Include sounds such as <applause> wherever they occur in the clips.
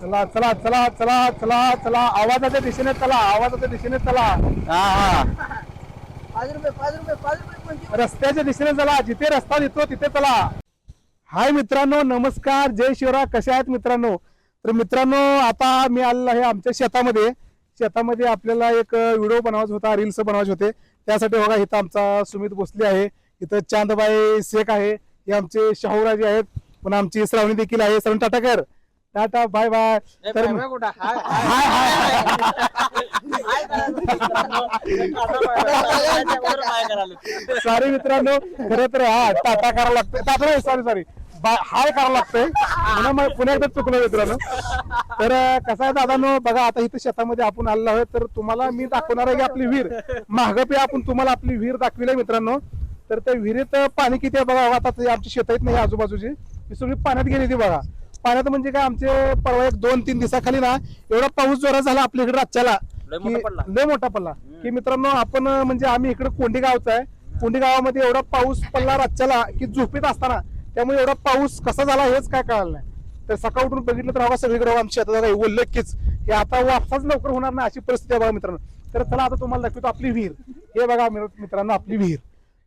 चला चला चला चला चला चला. आवाजाच्या दिशेने चला आवाजाच्या दिशेने चला. हा हा. पाच रुपये पाच रुपये पाच रुपये कोणते रस्त्याच्या दिशेने चला. जिथे रस्ता दिसतो तिथे चला. हाय मित्रांनो नमस्कार. जय शिवराय. कसे आहेत मित्रांनो? तर मित्रांनो आता मी आलेलो आहे आमच्या शेतामध्ये. शेतामध्ये आपल्याला एक व्हिडिओ बनवायचा होता रील्स बनवायचे होते. त्यासाठी बघा इथं आमचा सुमित भोसले आहे. इथं चांदबाई शेख आहे. हे आमचे शाहूराजे आहेत. पण आमची श्रावणी देखील आहे. Shravani Tatakar. Tata bye bye. तर हाय हाय. हाय सॉरी मित्रांनो खरं तर हा टाटा करावं लागतंय. टाटा सॉरी सॉरी हाय करावं लागतंय. म्हणून मग पुन्हा एकदा चुकलो मित्रांनो. तर कसं आहे दादानो बघा आता इथं शेतामध्ये आपण आलेलो आहोत तर तुम्हाला मी दाखवणार आहे की आपली विहीर. मागं पे आपण तुम्हाला आपली विहीर दाखविली मित्रांनो. तर त्या विहिरीत पाणी किती आहे बघा आता ते आमची शेत आहेत नाही आजूबाजूची. ती सगळी पाण्यात गेली ती बघा. पाण्यात म्हणजे काय आमचे परवा एक दोन तीन दिवसाखाली ना एवढा पाऊस जोरात झाला आपल्या इकडे रातच्याला लय मोठा पडला. की मित्रांनो आपण म्हणजे आम्ही इकडे कोंडी गावचा आहे. कोंडी गावामध्ये एवढा पाऊस पडला रातच्याला की झोपेत असताना त्यामुळे एवढा पाऊस कसा झाला हेच काय कळलं नाही. तर सकाळ उठून बघितलं तर बघा सगळीकडे आमच्या शेतात बघा उल्लेखच हे आता वापसाच लवकर होणार नाही अशी परिस्थिती आहे बघा मित्रांनो. तर चला आता तुम्हाला दाखवतो आपली विहीर. हे बघा मित्र- मित्रांनो आपली विहीर.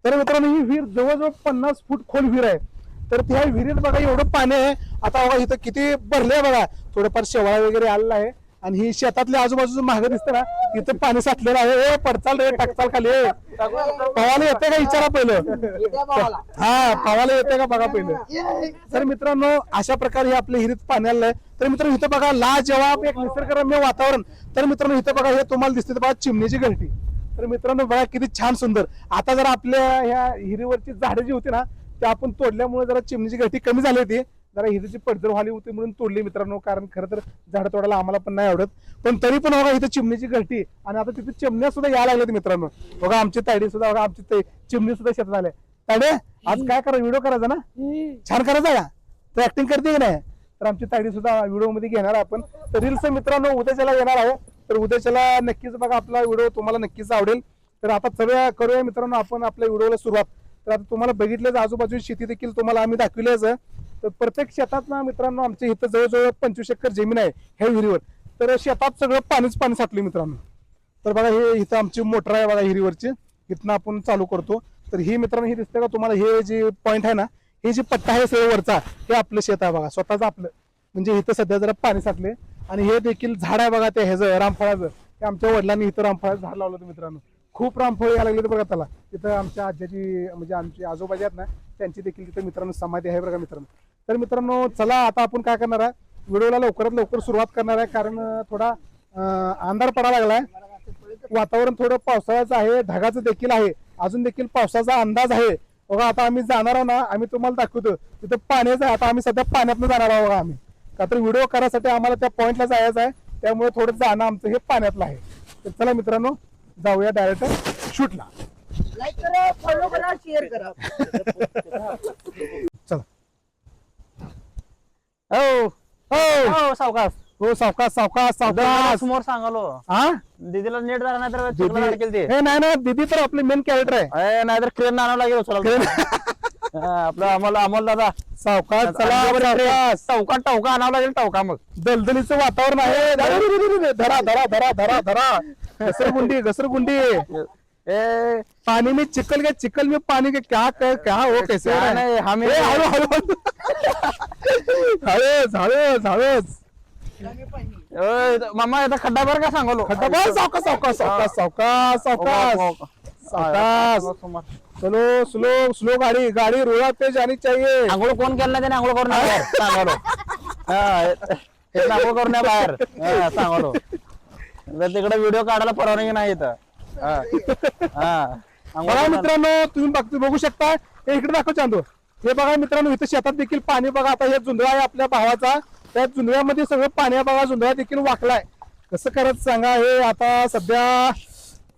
तर मित्रांनो ही विहीर जवळजवळ पन्नास फूट खोल विहीर आहे. तर त्या विहिरीत बघा एवढं पाणी आहे. आता बघा इथं किती भरलंय बघा. थोडंफार शेवाळा वगैरे आलेला आहे. आणि ही शेतातल्या आजूबाजूचं महाग दिसतं ना इथं पाणी साठलेलं आहे. ए पडचाल रे टाकचाल खाली पवायला येते का? विचारा पहिलं. हा पवायला येते का? बघा पहिलं. तर मित्रांनो अशा प्रकारे हे आपल्या हिरीत पाणी आलंय तर मित्रांनो इथं बघा लाजवाब एक निसर्गरम्य वातावरण. तर मित्रांनो इथं बघा हे तुम्हाला दिसते बघा चिमणीची घंटी. तर मित्रांनो बघा किती छान सुंदर. आता जर आपल्या ह्या हिरीवरची झाडं जी होती ना ते आपण तोडल्यामुळे जरा चिमणीची घंटी कमी झाली होती. जरा हिरीची पडझड व्हाली होती म्हणून तोडली मित्रांनो कारण खरं तर झाडं तोडायला आम्हाला पण नाही आवडत. पण तरी पण बघा इथं चिमणीची घंटी आणि आता तिथे चिमण्या सुद्धा यायला लागल्यात मित्रांनो. बघा आमची तायडी सुद्धा बघा आमची चिमणी सुद्धा शेतात आल्या. तायडे आज काय करा व्हिडिओ करायचा ना? छान करायचा का? तर ऍक्टिंग करते की नाही? तर आमची तायडी सुद्धा व्हिडिओमध्ये घेणार आपण. तर रील्स मित्रांनो उद्याच्याला येणार आहे. तर उद्याच्याला नक्कीच बघा आपला व्हिडिओ तुम्हाला नक्कीच आवडेल. तर आता सगळ्या करूया मित्रांनो आपण आपल्या व्हिडिओला सुरुवात. तर आता तुम्हाला बघितलंच आजूबाजूची शेती देखील तुम्हाला आम्ही दाखविलेच आहे. तर प्रत्येक शेतात ना मित्रांनो आमच्या इथं जवळजवळ पंचवीस एकर जमीन आहे ह्या विहिरीवर. तर शेतात सगळं पाणीच पाणी साठले मित्रांनो. तर बघा हे इथं आमची मोटर आहे बघा हिरीवरची इथनं आपण चालू करतो. तर ही मित्रांनो हे दिसतं का तुम्हाला? हे जे पॉईंट आहे ना हे जे पट्टा आहे सगळं वरचा हे आपलं शेत आहे बघा. स्वतःच आपलं. म्हणजे इथं सध्या जरा पाणी साठले. आणि हे देखील झाड आहे बघा ते ह्याचं रामफळाचं. हे आमच्या वडिलांनी इथं रामफळाचं झाड लावलं होतं मित्रांनो. खूप रामफळ यायला लागले बघा त्याला. तिथं आमच्या आज्याची म्हणजे आमची आजोबाजी आहेत ना त्यांची देखील तिथं मित्रांनो समाधी आहे बघा मित्रांनो. तर मित्रांनो चला आता आपण काय करणार आहे? व्हिडिओला लवकरात लवकर सुरुवात करणार आहे कारण थोडा अंधार पडा लागलाय. वातावरण थोडं पावसाळ्याचं आहे ढगाचं देखील आहे. अजून देखील पावसाचा अंदाज आहे. बघा आता आम्ही जाणार आहोत ना आम्ही तुम्हाला दाखवतो. तिथं पाण्याचं आहे आता आम्ही सध्या पाण्यातनं जाणार आहोत बघा आम्ही. का तर व्हिडिओ करायसाठी आम्हाला त्या पॉईंटला जायचं आहे. त्यामुळे थोडं जाणं आमचं हे पाण्यातलं आहे. तर चला मित्रांनो जाऊया डायरेक्ट शूटला लाईक करा फॉलो करा शेअर करा. चला. हो हो. हो सावकाश. हो सावकाश सावकाश सावकाश. समोर सांगालो. हा दीदीला नीट झाला नाही तर चुकलं अडकेल ते. हे नाही ना दीदी तर आपले मेन कॅरेक्टर आहे. नाहीतर क्रेन आणावं लागेल उचलायला. <laughs> हा, आपलं अमोल अमोल दादा. सावकाश चला सावकाश. टवका टवका आणावं लागेल टवका मग. दलदलीचं वातावरण आहे. धरा धरा धरा धरा धरा. घसरगुंडी घसरगुंडी. ए पानी में चिकल के चिकल में पानी के क्या क्या, क्या हो कैसे है? हमें- हळू हळू हळूच हळूच हळूच मामा याचा खड्डा बरं का सांगलो? खड्डा बस सावकाश सावकाश सावकाश सावकाश सावकाश. सावकाश. स्लो स्लो स्लो गाड़ी गाड़ी रोड़ा पे जानी चाहिए. आंघोळ कोण केलं नाही त्याने? आंघोळ करून सांगलो. आंघोळ करून बाहेर. सांगलो. <laughs> तर तिकडे व्हिडिओ काढायला परवानगी नाही इथं. हा. हा. बघा मित्रांनो तुम्ही बघ बघू शकता. हे इकडे दाखव चांदू. हे बघा मित्रांनो इथं शेतात देखील पाणी बघा आता हे जुंधळा आहे आपल्या भावाचा. त्या जुंधळ्यामध्ये सगळं पाणी आहे बघा जुंधळा देखील वाकलाय. कसं करत सांगा हे आता सध्या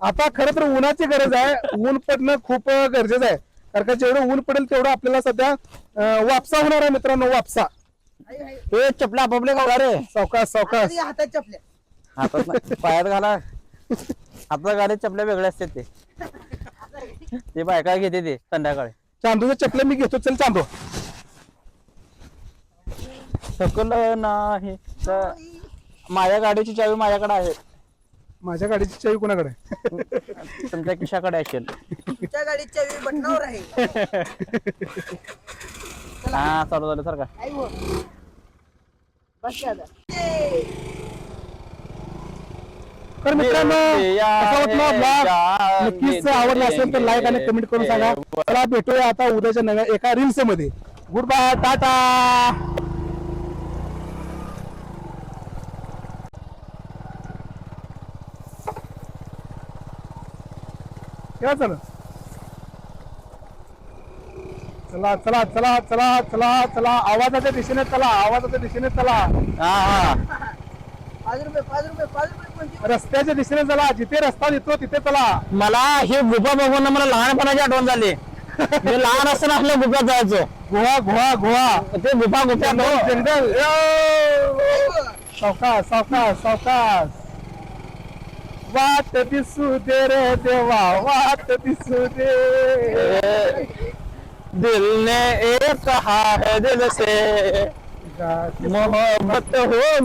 आता खरं तर उन्हाची गरज आहे. ऊन पडणं खूप गरजेचं आहे. कारण का जेवढं ऊन पडेल तेवढं आपल्याला सध्या अं, वापसा होणार आहे मित्रांनो वापसा. हे चपला आपापले घाला रे. सावकाश सावकाश. हातात चपल्या. हातात नाही, पायात घाला. हातात गाडी चपल्या वेगळ्या असतात ते. ते बायका घेते ते संध्याकाळी. चांदूचे चपले मी घेतो चल चांदू. थकलं नाही तर माझ्या गाडीची चावी माझ्याकडे आहे. माझ्या गाडीची चावी कोणाकडे? आहे? तुमच्या खिशाकडे असेल. तुमच्या गाडीच्या आहे. हा चालू झालं सर का आई हो. बस. तर मित्रांनो कसा वाटला ब्लॉग नक्कीच आवडला असेल तर लाईक आणि कमेंट करून सांगा. चला भेटूया आता उद्याच्या नव्या एका रील्समध्ये गुड बाय टाटा चला. चला चला चला चला चला चला. आवाजाच्या दिशेने चला आवाजाच्या दिशेने चला. हा हा. पाच रुपये पाच रुपये पाच रुपये. रस्त्याच्या दिशेने चला जिथे रस्ता दिसतो तिथे चला. मला ही गुफा बघून मला लहानपणाची आठवण झाली. मी लहान असताना आपल्या गुफात जायचो. गुहा गुहा गुहा. ते गुफा गुफा जंगल सावकाश सावकाश सावकाश. वाट दिसू दे रे देवा वाट दिसू दे. दिल ने एक कहा है दिल से। मोहब्बत हो गई।